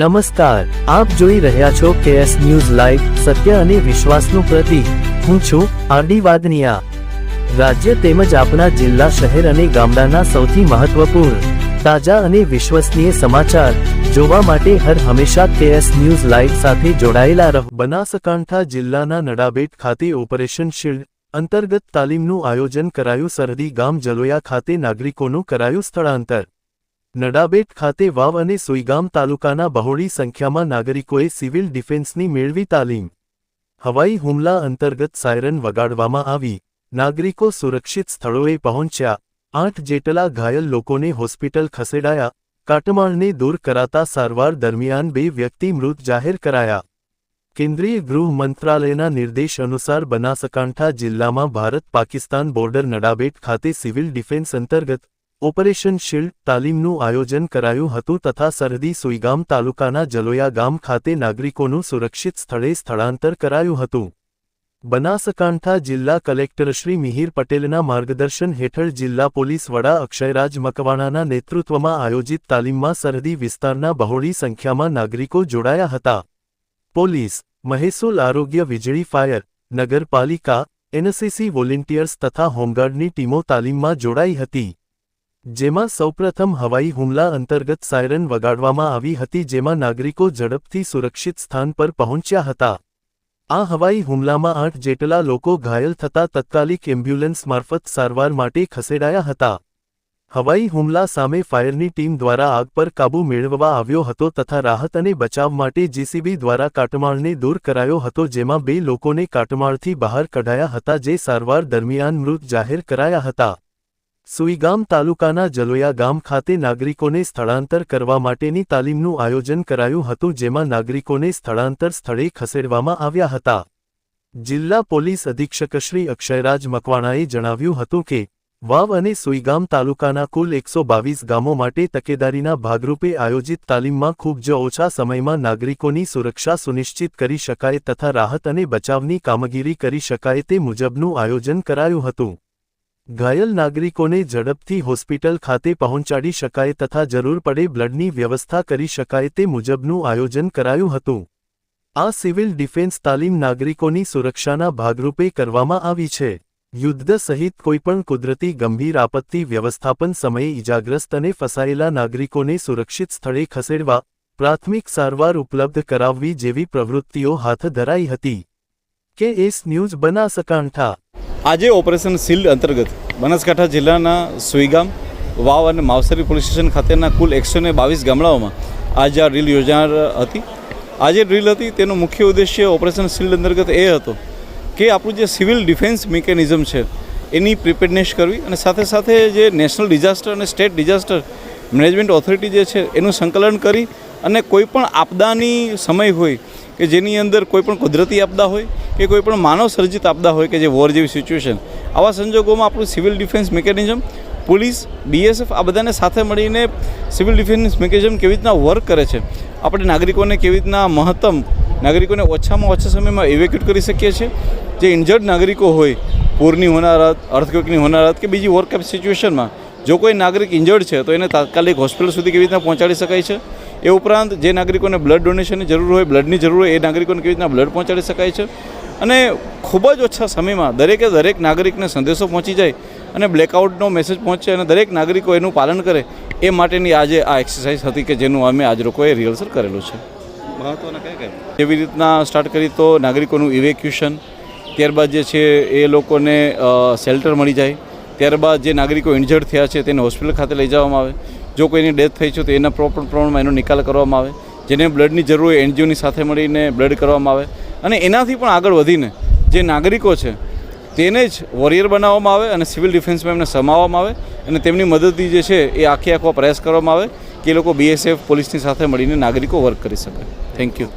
નમસ્કાર, આપ જોઈ રહ્યા છો કેએસ ન્યૂઝ લાઈવ સત્ય અને વિશ્વાસનું પ્રતીક. હું છું આરડી વાદનિયા. રાજ્ય તેમજ આપણા જિલ્લા, શહેર અને ગામડાના સૌથી મહત્વપૂર્ણ, તાજા અને વિશ્વસનીય સમાચાર જોવા માટે હર હંમેશા કેએસ ન્યૂઝ લાઈવ સાથે જોડાયેલા રહો. બનાસકાંઠા જિલ્લાના નડાબેટ ખાતે ઓપરેશન શિલ્ડ અંતર્ગત તાલીમનું આયોજન કરાયું. સરહદી ગામ જલોયા ખાતે નાગરિકોનું કરાયું સ્થળાંતર. નડાબેટ ખાતે વાવ અને સુઈગામ તાલુકાના બહોળી સંખ્યામાં નાગરિકોએ સિવિલ ડિફેન્સની મેળવી તાલીમ. હવાઈ હુમલા અંતર્ગત સાયરન વગાડવામાં આવી. નાગરિકો સુરક્ષિત સ્થળોએ પહોંચ્યા. આઠ જેટલા ઘાયલ લોકોને હોસ્પિટલ ખસેડાયા. કાટમાળને દૂર કરાતા સારવાર દરમિયાન બે વ્યક્તિ મૃત જાહેર કરાયા. કેન્દ્રીય ગૃહ મંત્રાલયના નિર્દેશ અનુસાર બનાસકાંઠા જિલ્લામાં ભારત પાકિસ્તાન બોર્ડર નડાબેટ ખાતે સિવિલ ડિફેન્સ અંતર્ગત ઓપરેશન શિલ્ડ તાલીમનું આયોજન કરાયું હતું તથા સરહદી સુઈગામ તાલુકાના જલોયા ગામ ખાતે નાગરિકોનું સુરક્ષિત સ્થળે સ્થળાંતર કરાયું હતું. બનાસકાંઠા જિલ્લા કલેક્ટરશ્રી મિહિર પટેલના માર્ગદર્શન હેઠળ જિલ્લા પોલીસ વડા અક્ષયરાજ મકવાણાના નેતૃત્વમાં આયોજિત તાલીમમાં સરહદી વિસ્તારના બહોળી સંખ્યામાં નાગરિકો જોડાયા હતા. પોલીસ, મહેસૂલ આરોગ્ય વીજળી ફાયર, નગરપાલિકા, એનસીસી વોલેન્ટિયર્સ તથા હોમગાર્ડની ટીમો તાલીમમાં જોડાઈ હતી. જેમાં સૌપ્રથમ હવાઈ હુમલા અંતર્ગત સાયરન વગાડવામાં આવી હતી જેમાં નાગરિકો ઝડપથી સુરક્ષિત સ્થાન પર પહોંચ્યા હતા. આ હવાઈ હુમલામાં આઠ જેટલા લોકો ઘાયલ થતા તત્કાલિક એમ્બ્યુલન્સ મારફત સારવાર માટે ખસેડાયા હતા. હવાઈ હુમલા સામે ફાયરની ટીમ દ્વારા આગ પર કાબૂ મેળવવા આવ્યો હતો તથા રાહત અને બચાવ માટે જીસીબી દ્વારા કાટમાળને દૂર કરાયો હતો જેમાં બે લોકોને કાટમાળથી બહાર કઢાયા હતા જે સારવાર દરમિયાન મૃત જાહેર કરાયા હતા. સુઈગામ તાલુકાના જલોયા ગામ ખાતે નાગરિકોને સ્થળાંતર કરવા માટેની તાલીમનું આયોજન કરાયું હતું, જેમાં નાગરિકોને સ્થળાંતર સ્થળે ખસેડવામાં આવ્યા હતા. જિલ્લા પોલીસ અધિક્ષક શ્રી અક્ષયરાજ મકવાણાએ જણાવ્યું હતું કે, વાવ અને સુઈગામ તાલુકાના કુલ એકસો બાવીસ ગામો માટે તકેદારીના ભાગરૂપે આયોજિત તાલીમમાં ખૂબ જ ઓછા સમયમાં નાગરિકોની સુરક્ષા સુનિશ્ચિત કરી શકાય તથા રાહત અને બચાવની કામગીરી કરી શકાય તે મુજબનું આયોજન કરાયું હતું. ઘાયલ નાગરિકોને ઝડપથી હોસ્પિટલ ખાતે પહોંચાડી શકાય તથા જરૂર પડે બ્લડની વ્યવસ્થા કરી શકાય તે મુજબનું આયોજન કરાયું હતું. આ સિવિલ ડિફેન્સ તાલીમ નાગરિકોની સુરક્ષાના ભાગરૂપે કરવામાં આવી છે. યુદ્ધ સહિત કોઈપણ કુદરતી ગંભીર આપત્તિ વ્યવસ્થાપન સમયે ઇજાગ્રસ્ત અને ફસાયેલા નાગરિકોને સુરક્ષિત સ્થળે ખસેડવા, પ્રાથમિક સારવાર ઉપલબ્ધ કરાવવી જેવી પ્રવૃત્તિઓ હાથ ધરાઈ હતી. કે એસ ન્યૂઝ બનાસકાંઠા આજે ઓપરેશન સીલ્ડ અંતર્ગત બનાસકાંઠા જિલ્લાના સુઈગામ, વાવ અને માવસરી પોલીસ સ્ટેશન ખાતેના કુલ એકસો ને બાવીસ ગામડાઓમાં આજે આ ડ્રીલ યોજાનાર હતી. આજે ડ્રીલ હતી, તેનો મુખ્ય ઉદ્દેશ્ય ઓપરેશન સીલ્ડ અંતર્ગત એ હતો કે આપણું જે સિવિલ ડિફેન્સ મિકેનિઝમ છે, એની પ્રિપેરનેસ કરવી અને સાથે સાથે જે નેશનલ ડિઝાસ્ટર અને સ્ટેટ ડિઝાસ્ટર મેનેજમેન્ટ ઓથોરિટી જે છે, એનું સંકલન કરી અને કોઈ પણ આપદાની સમય હોય કે જેની અંદર કોઈ પણ કુદરતી આપદા હોય કે કોઈ પણ માનવ સર્જિત આપદા હોય કે જે વોર જેવી સિચ્યુએશન. આવા સંજોગોમાં આપણું civil defence mechanism, police BSF આ બધાને સાથે મળીને સિવિલ ડિફેન્સ મિકેનિઝમ કેવી રીતના વર્ક કરે છે? આપણે નાગરિકોને કેવી રીતના મહત્તમ, નાગરિકોને ઓછામાં ઓછા સમયમાં ઇવેક્યુટ કરી શકીએ છીએ? જે ઇન્જર્ડ નાગરિકો હોય પૂરની હોનારત અર્થક્વેકની હોનારત કે બીજી વોર કેપ સિચ્યુએશનમાં જો કોઈ નાગરિક ઇન્જર્ડ છે તો એને તાત્કાલિક હોસ્પિટલ સુધી કેવી રીતના પહોંચાડી શકાય છે? એ ઉપરાંત જે નાગરિકોને બ્લડ ડોનેશનની જરૂર હોય બ્લડની જરૂર હોય એ નાગરિકોને કેવી રીતના બ્લડ પહોંચાડી શકાય છે? અને ખૂબ જ ઓછા સમયમાં દરેકે દરેક નાગરિકને સંદેશો પહોંચી જાય અને બ્લેકઆઉટનો મેસેજ પહોંચે અને દરેક નાગરિકો એનું પાલન કરે એ માટેની આજે આ એક્સરસાઇઝ હતી કે જેનું અમે આજ લોકોએ રિહર્સલ કરેલું છે. મહત્વના કયા કયા? એવી રીતના સ્ટાર્ટ કરી તો નાગરિકોનું ઇવેક્યુશન ત્યારબાદ જે છે એ લોકોને શેલ્ટર મળી જાય ત્યારબાદ જે નાગરિકો ઇન્જર્ડ થયા છે તેને હોસ્પિટલ ખાતે લઈ જવામાં આવે. જો કોઈની ડેથ થઈ છે તો એના પ્રોપર પ્રમાણમાં એનો નિકાલ કરવામાં આવે. જેને બ્લડની જરૂર હોય એનજીઓની સાથે મળીને બ્લડ કરવામાં આવે. અને એનાથી પણ આગળ વધીને જે નાગરિકો છે તેને જ વોરિયર બનાવવામાં આવે અને સિવિલ ડિફેન્સમાં એમને સમાવવામાં આવે અને તેમની મદદથી જે છે એ આખે આખો પ્રયાસ કરવામાં આવે કે એ લોકો બીએસએફ પોલીસની સાથે મળીને નાગરિકો વર્ક કરી શકે. Thank you